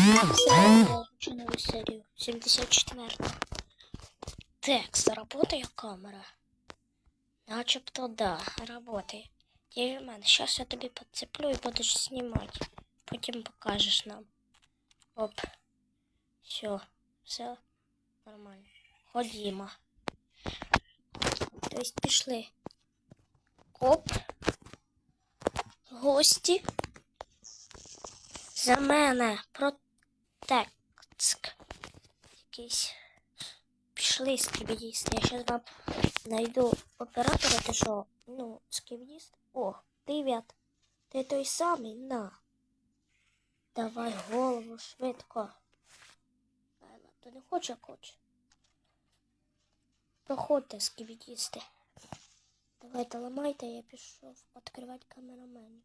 Все, нову серію. 74. Текст, работає камера. Начебто да, работає. Дівмен, зараз я тобі підцеплю і будеш знімати. Потім покажеш нам. Оп. Все, все нормально. Ходімо. Тобто пішли. Оп. Гості. За мене протекцк. Якийсь. Пішли скібідіст. Я зараз вам знайду оператора, ти що? Ну, скібідіст. О, привіт. Ти той самий? На. Давай голову швидко. Ай, То не хоче, хоче. Проходьте, скібідісти. Давайте ламайте, я пішов відкривати камераменів.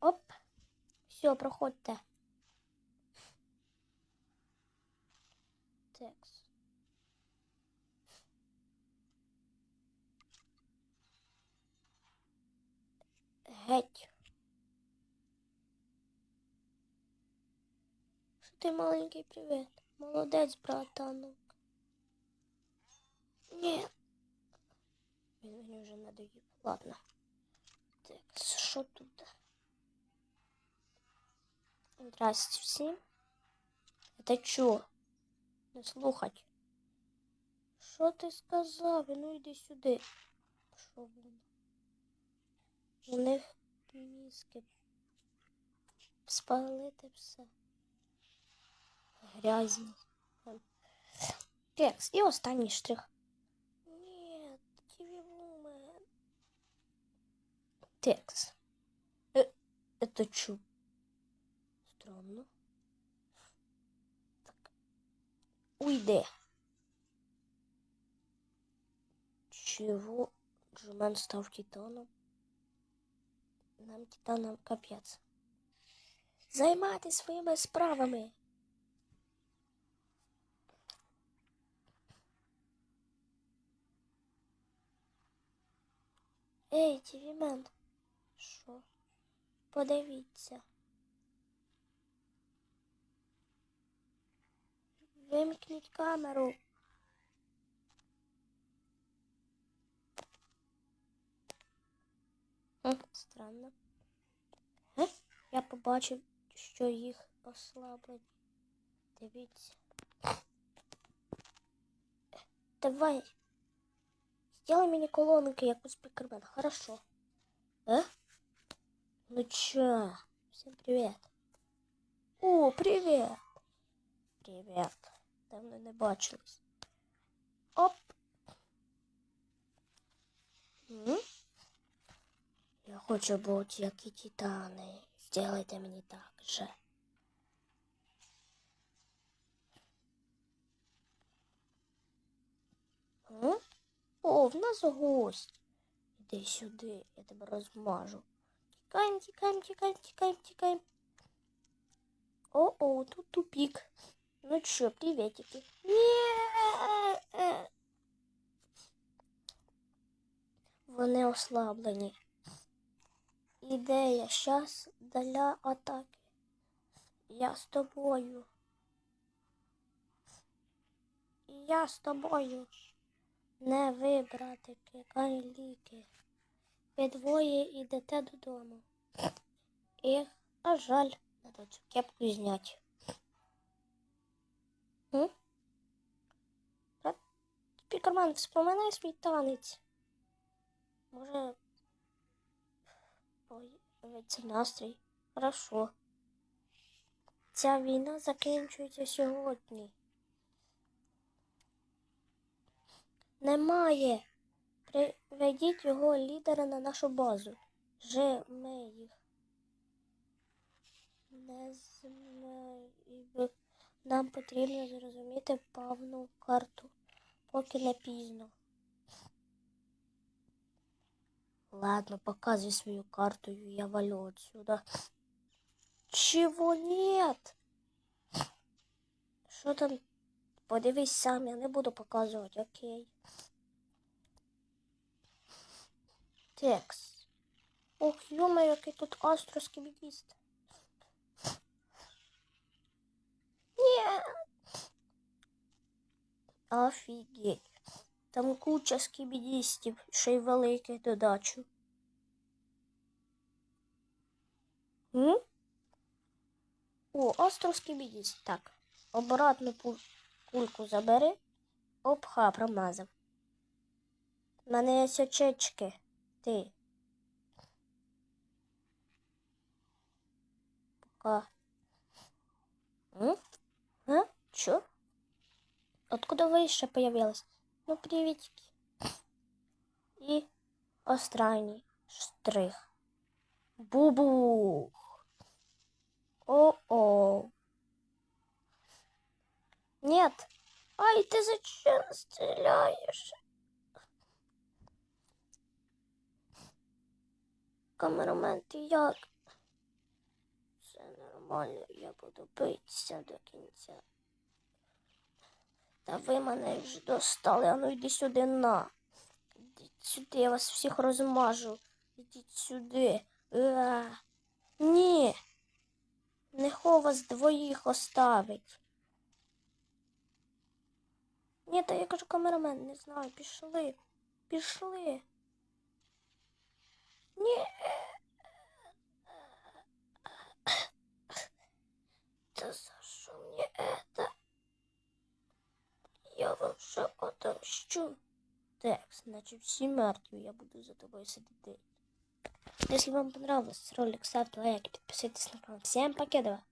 Оп. Все, проходьте. Текст. Геть. Що ти маленький привіт? Молодець, братанок. Ні. Мені вже надоїв. Ладно. Так, що тут? Здрасте всім. Это чо? Не слухать. Що ти сказав? Ну йди сюди. Що воно? У них мізки. Спалити все. Грязні. Текст. І останній штрих. Ні, Woman. Текст. Е, это чу. Странно. Так. Уйди. Чего? Джумен став титаном. Нам титаном капець. Займайтесь своїми справами. Ей, Тівімен. Що? Подивіться. Вимкніть камеру. Хм, странно. Е? Я побачив, що їх ослаблені. Дивіться. Давай. Сделай мені колонки, як у спікермен. Хорошо. Э? Ну чё? Всем привет. О, привет. Привет. Давно не бачились. Оп. М? Я хочу бути як і титани. Сделайте мені так же. М? О, в нас гость. Іди сюди, я тебе розмажу. Тікаємо, тікаємо, тікаємо, тікаємо, тікаємо. О-о, тут тупик. Ну чё, приветики. Вони ослаблені. Ідея щас для атаки. Я з тобою. Я з тобою. Не ви, братики, кайліки. Ви двоє йдете додому. Ех, а жаль, треба цю кепку зняти. М? Пікерман, вспоминай свій танець. Може, появиться настрій. Хорошо. Ця війна закінчується сьогодні. Немає. Приведіть його лідера на нашу базу. Же ми їх. Не змі... Нам потрібно зрозуміти певну карту, поки не пізно. Ладно, показывай свою карту, я валю отсюда. Чего нет? Що там? Подивись сам, я не буду показувати, окей. Текст. Ох, йома, який тут астроскібідіст. Офігеть. Там куча скібідістів, ще й великих додачу. М? О, остров скібідіст. Так. Обратну кульку забери. Опха, промазав. У мене є очечки. Ти. Пока. М? А? Чё? Откуда вы еще появилась? Ну, приветики. И останній штрих. Бубух. О-о. Нет. Ай, ты зачем стреляешь? Камерамен, ти як? Все нормально, я буду битися до кінця. Та ви мене вже достали, а ну йди сюди на. Ідіть сюди, я вас всіх розмажу. Ідіть сюди. А. Ні. Нехо вас двоїх оставить. Ні, та я кажу камерамен, не знаю, пішли. Пішли. Ні. Да за что мне это? Вам же отомщу. Так, значит, всі мертві, я буду за тобой сидіти. Если вам понравился ролик, ставьте лайк, подписывайтесь на канал. Всем покедова!